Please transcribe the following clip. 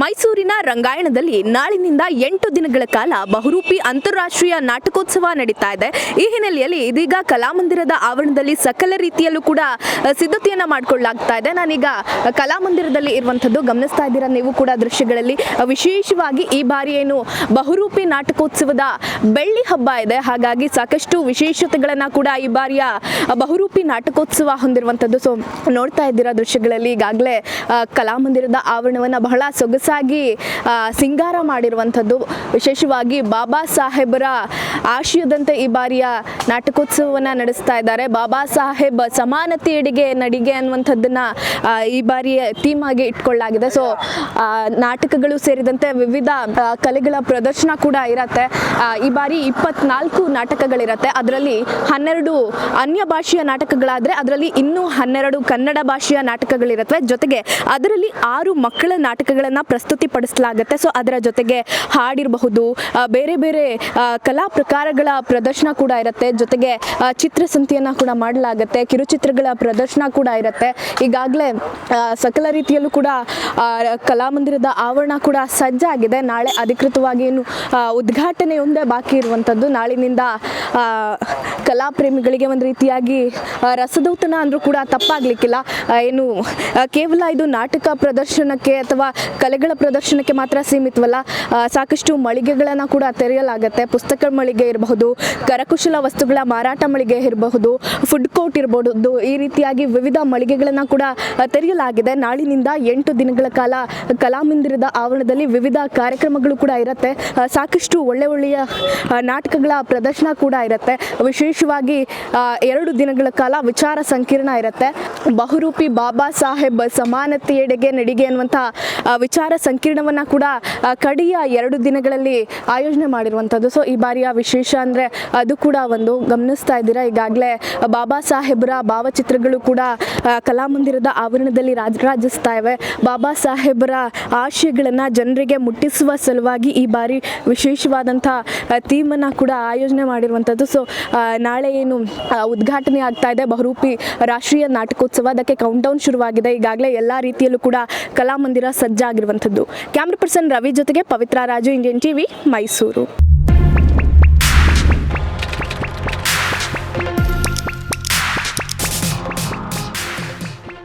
ಮೈಸೂರಿನ ರಂಗಾಯಣದಲ್ಲಿ ನಾಳಿನಿಂದ ಎಂಟು ದಿನಗಳ ಕಾಲ ಬಹುರೂಪಿ ಅಂತಾರಾಷ್ಟ್ರೀಯ ನಾಟಕೋತ್ಸವ ನಡೀತಾ ಇದೆ. ಈ ಹಿನ್ನೆಲೆಯಲ್ಲಿ ಇದೀಗ ಕಲಾಮಂದಿರದ ಆವರಣದಲ್ಲಿ ಸಕಲ ರೀತಿಯಲ್ಲೂ ಕೂಡ ಸಿದ್ಧತೆಯನ್ನು ಮಾಡಿಕೊಳ್ಳಲಾಗ್ತಾ ಇದೆ. ನಾನೀಗ ಕಲಾಮಂದಿರದಲ್ಲಿ ಇರುವಂಥದ್ದು ಗಮನಿಸ್ತಾ ಇದ್ದೀರಾ ನೀವು ಕೂಡ ದೃಶ್ಯಗಳಲ್ಲಿ. ವಿಶೇಷವಾಗಿ ಈ ಬಾರಿ ಏನು ಬಹುರೂಪಿ ನಾಟಕೋತ್ಸವದ ಬೆಳ್ಳಿ ಹಬ್ಬ ಇದೆ. ಹಾಗಾಗಿ ಸಾಕಷ್ಟು ವಿಶೇಷತೆಗಳನ್ನು ಕೂಡ ಈ ಬಾರಿಯ ಬಹುರೂಪಿ ನಾಟಕೋತ್ಸವ ಹೊಂದಿರುವಂಥದ್ದು. ಸೊ, ನೋಡ್ತಾ ಇದ್ದೀರಾ ದೃಶ್ಯಗಳಲ್ಲಿ ಈಗಾಗಲೇ ಕಲಾಮಂದಿರದ ಆವರಣವನ್ನು ಬಹಳ ಸೊಗಸಾಗಿ ಆ, ಸಿಂಗಾರ ಮಾಡಿರುವಂಥದ್ದು. ವಿಶೇಷವಾಗಿ ಬಾಬಾ ಸಾಹೇಬರ ಆಶಯದಂತೆ ಈ ಬಾರಿಯ ನಾಟಕೋತ್ಸವವನ್ನು ನಡೆಸ್ತಾ ಇದ್ದಾರೆ. ಬಾಬಾ ಸಾಹೇಬ್ ಸಮಾನತೆಯಡಿಗೆ ನಡಿಗೆ ಅನ್ನುವಂಥದ್ದನ್ನ ಈ ಬಾರಿಯ ಥೀಮ್ ಆಗಿ ಇಟ್ಕೊಳ್ಳಲಾಗಿದೆ. ಸೊ ನಾಟಕಗಳು ಸೇರಿದಂತೆ ವಿವಿಧ ಕಲೆಗಳ ಪ್ರದರ್ಶನ ಕೂಡ ಇರತ್ತೆ. ಈ ಬಾರಿ ಇಪ್ಪತ್ನಾಲ್ಕು ನಾಟಕಗಳಿರತ್ತೆ. ಅದರಲ್ಲಿ ಹನ್ನೆರಡು ಅನ್ಯ ಭಾಷೆಯ ನಾಟಕಗಳಾದರೆ ಅದರಲ್ಲಿ ಇನ್ನೂ ಹನ್ನೆರಡು ಕನ್ನಡ ಭಾಷೆಯ ನಾಟಕಗಳಿರುತ್ತವೆ ಜೊತೆಗೆ ಅದರಲ್ಲಿ ಆರು ಮಕ್ಕಳ ನಾಟಕಗಳನ್ನು ಪ್ರಸ್ತುತಿಪಡಿಸಲಾಗುತ್ತೆ. ಸೊ ಅದರ ಜೊತೆಗೆ ಹಾಡಿರಬಹುದು ಬೇರೆ ಬೇರೆ ಕಲಾ ಪ್ರಕಾರಗಳ ಪ್ರದರ್ಶನ ಕೂಡ ಇರುತ್ತೆ. ಜೊತೆಗೆ ಚಿತ್ರಸಂತಿಯನ್ನು ಕೂಡ ಮಾಡಲಾಗುತ್ತೆ ಕಿರುಚಿತ್ರಗಳ ಪ್ರದರ್ಶನ ಕೂಡ ಇರುತ್ತೆ. ಈಗಾಗಲೇ ಸಕಲ ರೀತಿಯಲ್ಲೂ ಕೂಡ ಕಲಾಮಂದಿರದ ಆವರಣ ಕೂಡ ಸಜ್ಜಾಗಿದೆ. ನಾಳೆ ಅಧಿಕೃತವಾಗಿ ಏನು ಆ, ಉದ್ಘಾಟನೆಯೊಂದೇ ಬಾಕಿ ಇರುವಂಥದ್ದು ನಾಳಿನಿಂದ ಕಲಾ ಪ್ರೇಮಿಗಳಿಗೆ ಒಂದು ರೀತಿಯಾಗಿ ರಸದೌತನ ಅಂದರೂ ಕೂಡ ತಪ್ಪಾಗಲಿಕ್ಕಿಲ್ಲ. ಏನು ಕೇವಲ ಇದು ನಾಟಕ ಪ್ರದರ್ಶನಕ್ಕೆ ಅಥವಾ ಕಲೆಗಳ ಪ್ರದರ್ಶನಕ್ಕೆ ಮಾತ್ರ ಸೀಮಿತವಲ್ಲ ಸಾಕಷ್ಟು ಮಳಿಗೆಗಳನ್ನು ಕೂಡ ತೆರೆಯಲಾಗುತ್ತೆ. ಪುಸ್ತಕ ಮಳಿಗೆ ಇರಬಹುದು ಕರಕುಶಲ ವಸ್ತುಗಳ ಮಾರಾಟ ಮಳಿಗೆ ಇರಬಹುದು ಫುಡ್ ಕೋರ್ಟ್ ಇರಬಹುದು ಈ ರೀತಿಯಾಗಿ ವಿವಿಧ ಮಳಿಗೆಗಳನ್ನು ಕೂಡ ತೆರೆಯಲಾಗಿದೆ. ನಾಳಿನಿಂದ ಎಂಟು ದಿನಗಳ ಕಾಲ ಕಲಾಮಂದಿರದ ಆವರಣದಲ್ಲಿ ವಿವಿಧ ಕಾರ್ಯಕ್ರಮಗಳು ಕೂಡ ಇರುತ್ತೆ. ಸಾಕಷ್ಟು ಒಳ್ಳೆ ಒಳ್ಳೆಯ ನಾಟಕಗಳ ಪ್ರದರ್ಶನ ಕೂಡ ಇರುತ್ತೆ. ವಿಶೇಷವಾಗಿ ಎರಡು ದಿನಗಳ ಕಾಲ ವಿಚಾರ ಸಂಕಿರಣ ಇರುತ್ತೆ. ಬಹುರೂಪಿ ಬಾಬಾ ಸಾಹೇಬ್ ಸಮಾನತೆಯೆಡೆಗೆ ನಡಿಗೆ ಅನ್ನುವಂಥ ಆ, ವಿಚಾರ ಸಂಕಿರಣವನ್ನು ಕೂಡ ಕಡಿಯ ಎರಡು ದಿನಗಳಲ್ಲಿ ಆಯೋಜನೆ ಮಾಡಿರುವಂಥದ್ದು ಸೊ ಈ ಬಾರಿಯ ವಿಶೇಷ ಅಂದರೆ, ಅದು ಕೂಡ ಒಂದು ಗಮನಿಸ್ತಾ ಇದ್ದೀರಾ? ಈಗಾಗಲೇ ಬಾಬಾ ಸಾಹೇಬ್ರ ಭಾವಚಿತ್ರಗಳು ಕೂಡ ಕಲಾಮಂದಿರದ ಆವರಣದಲ್ಲಿ ರಾಜರಾಜಿಸ್ತಾ ಇವೆ ಬಾಬಾ ಸಾಹೇಬರ ಆಶಯಗಳನ್ನು ಜನರಿಗೆ ಮುಟ್ಟಿಸುವ ಸಲುವಾಗಿ ಈ ಬಾರಿ ವಿಶೇಷವಾದಂಥ ಥೀಮನ್ನು ಕೂಡ ಆಯೋಜನೆ ಮಾಡಿರುವಂಥದ್ದು. ಸೊ ನಾಳೆ ಏನು ಉದ್ಘಾಟನೆ ಆಗ್ತಾ ಇದೆ. ಬಹುರೂಪಿ ರಾಷ್ಟ್ರೀಯ ನಾಟಕೋತ್ಸವ. ಅದಕ್ಕೆ ಕೌಂಟೌನ್ ಶುರುವಾಗಿದೆ. ಈಗಾಗಲೇ ಎಲ್ಲ ರೀತಿಯಲ್ಲೂ ಕೂಡ ಕಲಾಮಂದಿರ ಸಜ್ಜಾಗಿರುವಂಥದ್ದು. ಕ್ಯಾಮ್ರಾ ಪರ್ಸನ್ ರವಿ ಜೊತೆಗೆ ಪವಿತ್ರ ರಾಜು ಇಂಡಿಯನ್ ಟಿವಿ ಮೈಸೂರು